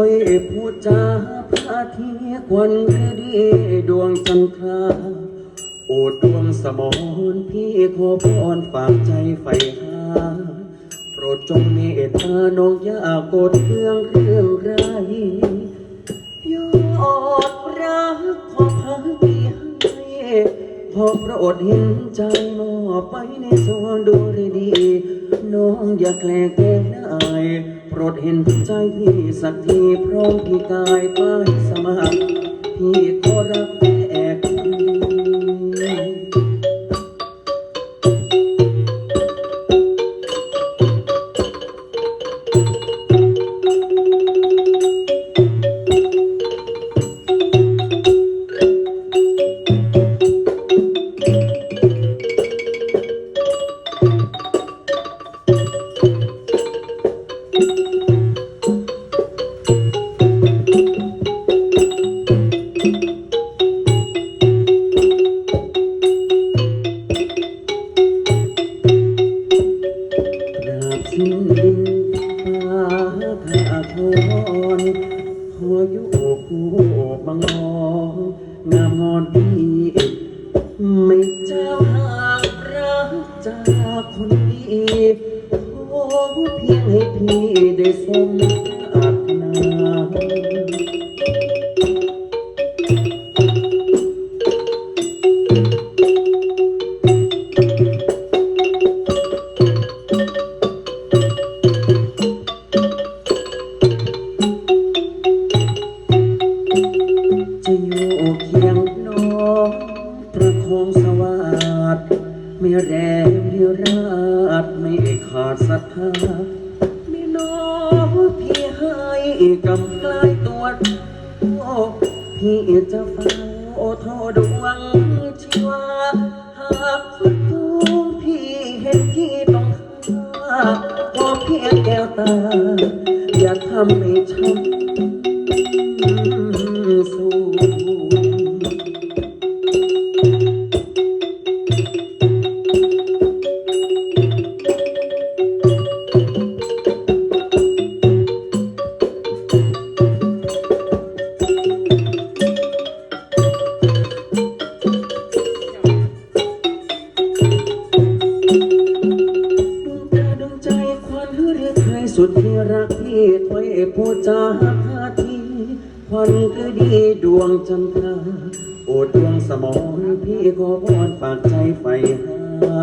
อยพูดจาพาะทีกวันดีดวงจันทราโอดดวงสมอนพี่ขอพรฝากใจไฟหาโปรดจงเมตตาน้องอย่ากดเรื่องเรื่องไรยอดรักขอพักพี่ให้พอพระอดเห็นใจมอบไปในสวนดูดี น้องอย่าแกล้งแกล้งนาย ปรดเห็นใจพี่สักทีพร้อมพี่กายไปสมัครพี่ก็รัก ฟ้าข้าทอนขออยู่คู่บังอองงามงอนพีไม่เจ้าหากรักจากคนดีขอเพียงให้พี่ได้สมปรารถนา ไม่แรงไม่ราดไม่ขาดศรัทธาไม่น้องพี่ให้กำกลายตัวโอ้พี่จะเฝ้าทอดวงชีวาหากคุณทูงพี่เห็นที่ต้องฆ่าขอเพียงแก้วตา อย่าทำให้ช้ำ ถอยพูดจาหาทีควันคือดีดวงจันทราโอดดวงสมองพี่ขอพรฝากใจใฝ่หา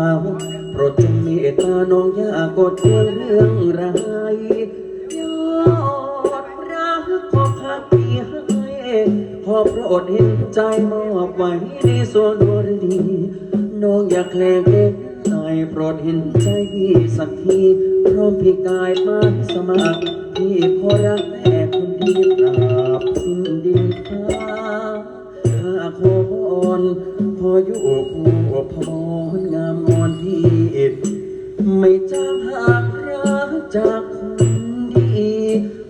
โปรดจงเมตตาน้องอย่ากดเรื่องเรื่องร้ายยอดรักขอพักพี่ให้ขอโปรดเห็นใจมอบไว้ในส่วนดวงดี น้องอยากแคลงเล็ก โปรดเห็นใจพี่สักทีพร้อมพี่กายมาสมัครพี่ขอรักแม่คนเดียวตราบสิ้นดินฟ้าข้าขอพรขออยู่คู่พรงามงอนพี่ไม่จางหางรักจากคนดี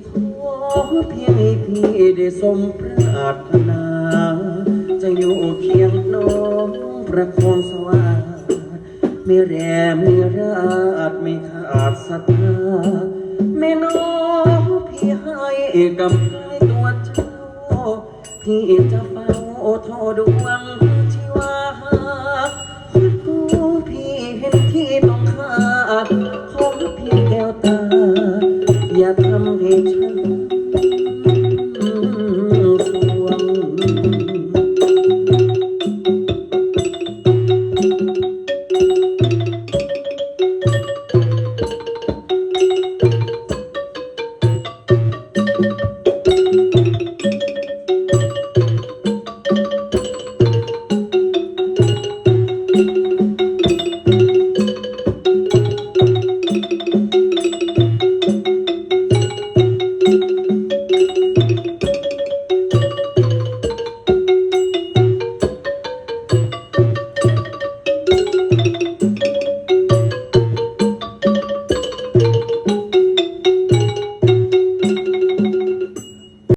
ขอเพียงให้พี่ได้สมปรารถนา จะอยู่เคียงน้องประคองสวัสด ไม่แรมไม่ราดไม่ขาดศรัทธาไม่น้องพี่ให้กับใครตัวเจ้า พี่จะเฝ้าโทอดวง